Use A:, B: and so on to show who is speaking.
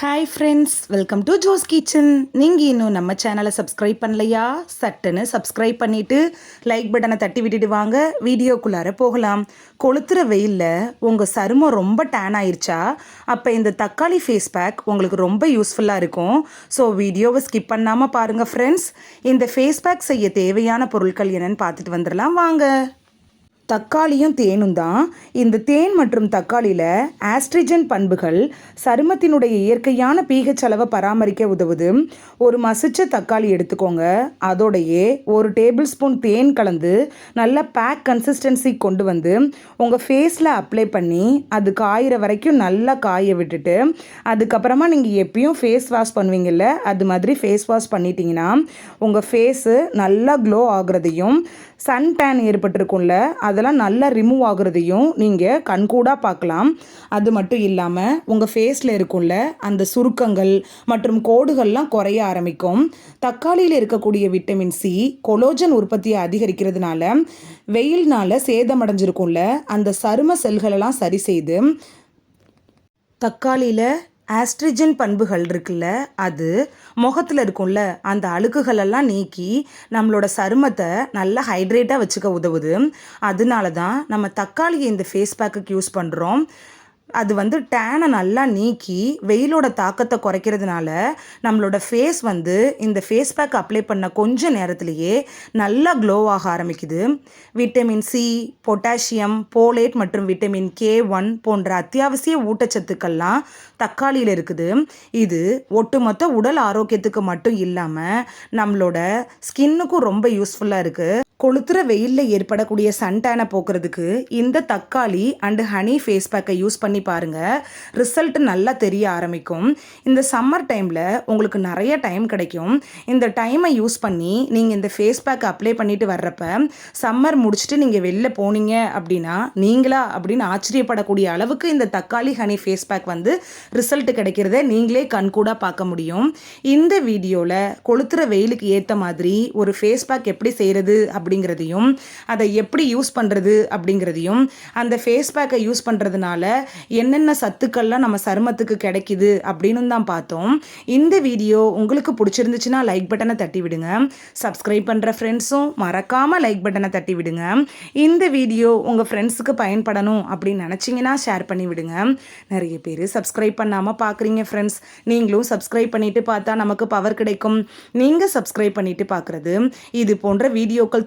A: Hi friends welcome to Jo's kitchen நீங்கள் இன்னும் நம்ம சேனலை சப்ஸ்கிரைப் பண்ணலையா? சட்டுன்னு சப்ஸ்கிரைப் பண்ணிவிட்டு லைக் பட்டனை தட்டி விட்டுட்டு வாங்க. வீடியோக்குள்ளார போகலாம். கொளுத்துற வெயிலில் உங்கள் சருமம் ரொம்ப டேன் ஆயிடுச்சா அப்போ இந்த தக்காளி ஃபேஸ் பேக் உங்களுக்கு ரொம்ப யூஸ்ஃபுல்லாக இருக்கும். ஸோ வீடியோவை ஸ்கிப் பண்ணாமல் பாருங்கள் ஃப்ரெண்ட்ஸ் இந்த ஃபேஸ் பேக் செய்ய தேவையான பொருட்கள் என்னன்னு பார்த்துட்டு வந்துடலாம். வாங்க. தக்காளியும் தேனும் தான். இந்த தேன் மற்றும் தக்காளியில் ஆஸ்ட்ரிஜன் பண்புகள் சருமத்தினுடைய இயற்கையான பீகச் அளவை பராமரிக்க உதவுது. ஒரு மசிச்ச தக்காளி எடுத்துக்கோங்க. அதோடையே ஒரு டேபிள் ஸ்பூன் தேன் கலந்து நல்ல பேக் கன்சிஸ்டன்சி கொண்டு வந்து உங்கள் ஃபேஸில் அப்ளை பண்ணி அது காயிற வரைக்கும் நல்லா காய விட்டுட்டு அதுக்கப்புறமா நீங்கள் எப்பயும் ஃபேஸ் வாஷ் பண்ணுவீங்கல்ல அது மாதிரி ஃபேஸ் வாஷ் பண்ணிட்டீங்கன்னா உங்கள் ஃபேஸு நல்லா க்ளோ ஆகுறதையும் சன் டேன் ஏற்பட்டிருக்கும்ல அதெல்லாம் நல்லா ரிமூவ் ஆகுறதையும் நீங்கள் கண்கூடாக பார்க்கலாம். அது மட்டும் இல்லாமல் உங்கள் ஃபேஸில் இருக்கும்ல அந்த சுருக்கங்கள் மற்றும் கோடுகள்லாம் குறைய ஆரம்பிக்கும். தக்காளியில் இருக்கக்கூடிய விட்டமின் சி கொலோஜன் உற்பத்தியை அதிகரிக்கிறதுனால வெயில்னால் சேதமடைஞ்சிருக்கும்ல அந்த சரும செல்களெல்லாம் சரி செய்து தக்காளியில் ஆஸ்ட்ரிஜன் பண்புகள் இருக்குல்ல அது முகத்தில் இருக்கும்ல அந்த அழுக்குகளெல்லாம் நீக்கி நம்மளோட சருமத்தை நல்லா ஹைட்ரேட்டாக வச்சுக்க உதவுது. அதனால தான் நம்ம தக்காளியை இந்த ஃபேஸ் பேக்குக்கு யூஸ் பண்ணுறோம் அது வந்து டேனை நல்லா நீக்கி வெயிலோட தாக்கத்தை குறைக்கிறதுனால நம்மளோட ஃபேஸ் வந்து இந்த ஃபேஸ் பேக் அப்ளை பண்ண கொஞ்ச நேரத்திலேயே நல்லா க்ளோ ஆக ஆரம்பிக்குது. விட்டமின் சி பொட்டாசியம் போலேட் மற்றும் விட்டமின் கே ஒன் போன்ற அத்தியாவசிய ஊட்டச்சத்துக்கள்லாம் தக்காளியில் இருக்குது. இது ஒட்டுமொத்த உடல் ஆரோக்கியத்துக்கு மட்டும் இல்லாமல் நம்மளோட ஸ்கின்னுக்கும் ரொம்ப யூஸ்ஃபுல்லாக இருக்குது கொளுத்துற வெயிலில் ஏற்படக்கூடிய சன்டேனை போக்குறதுக்கு இந்த தக்காளி அண்டு ஹனி ஃபேஸ் பேக்கை யூஸ் பண்ணி பாருங்கள் ரிசல்ட் நல்லா தெரிய ஆரம்பிக்கும். இந்த சம்மர் டைமில் உங்களுக்கு நிறைய டைம் கிடைக்கும். இந்த டைமை யூஸ் பண்ணி நீங்கள் இந்த ஃபேஸ் பேக் அப்ளை பண்ணிட்டு வர்றப்ப சம்மர் முடிச்சுட்டு நீங்கள் வெளில போனீங்க அப்படின்னா நீங்களா அப்படின்னு ஆச்சரியப்படக்கூடிய அளவுக்கு இந்த தக்காளி ஹனி ஃபேஸ் பேக் வந்து ரிசல்ட் கிடைக்கிறத நீங்களே கண்கூடாக பார்க்க முடியும். இந்த வீடியோவில் கொளுத்துற வெயிலுக்கு ஏற்ற மாதிரி ஒரு ஃபேஸ் பேக் எப்படி செய்கிறது அப்படி அப்படிங்கிறதையும் அதை எப்படி யூஸ் பண்ணுறது அப்படிங்கிறதையும் அந்த ஃபேஸ் பேக்கை யூஸ் பண்ணுறதுனால என்னென்ன சத்துக்கள்லாம் நம்ம சருமத்துக்கு கிடைக்குது அப்படின்னு தான் பார்த்தோம். இந்த வீடியோ உங்களுக்கு பிடிச்சிருந்துச்சுன்னா லைக் பட்டனை தட்டி விடுங்க. சப்ஸ்கிரைப் பண்ணுற ஃப்ரெண்ட்ஸும் மறக்காமல் லைக் பட்டனை தட்டி விடுங்க. இந்த வீடியோ உங்கள் ஃப்ரெண்ட்ஸுக்கு பயன்படணும் அப்படின்னு நினச்சிங்கன்னா ஷேர் பண்ணி விடுங்க. நிறைய பேர் சப்ஸ்கிரைப் பண்ணாமல் பார்க்குறீங்க ஃப்ரெண்ட்ஸ் நீங்களும் சப்ஸ்கிரைப் பண்ணிவிட்டு பார்த்தா நமக்கு பவர் கிடைக்கும். நீங்கள் சப்ஸ்கிரைப் பண்ணிவிட்டு பார்க்குறது இது போன்ற வீடியோக்கள்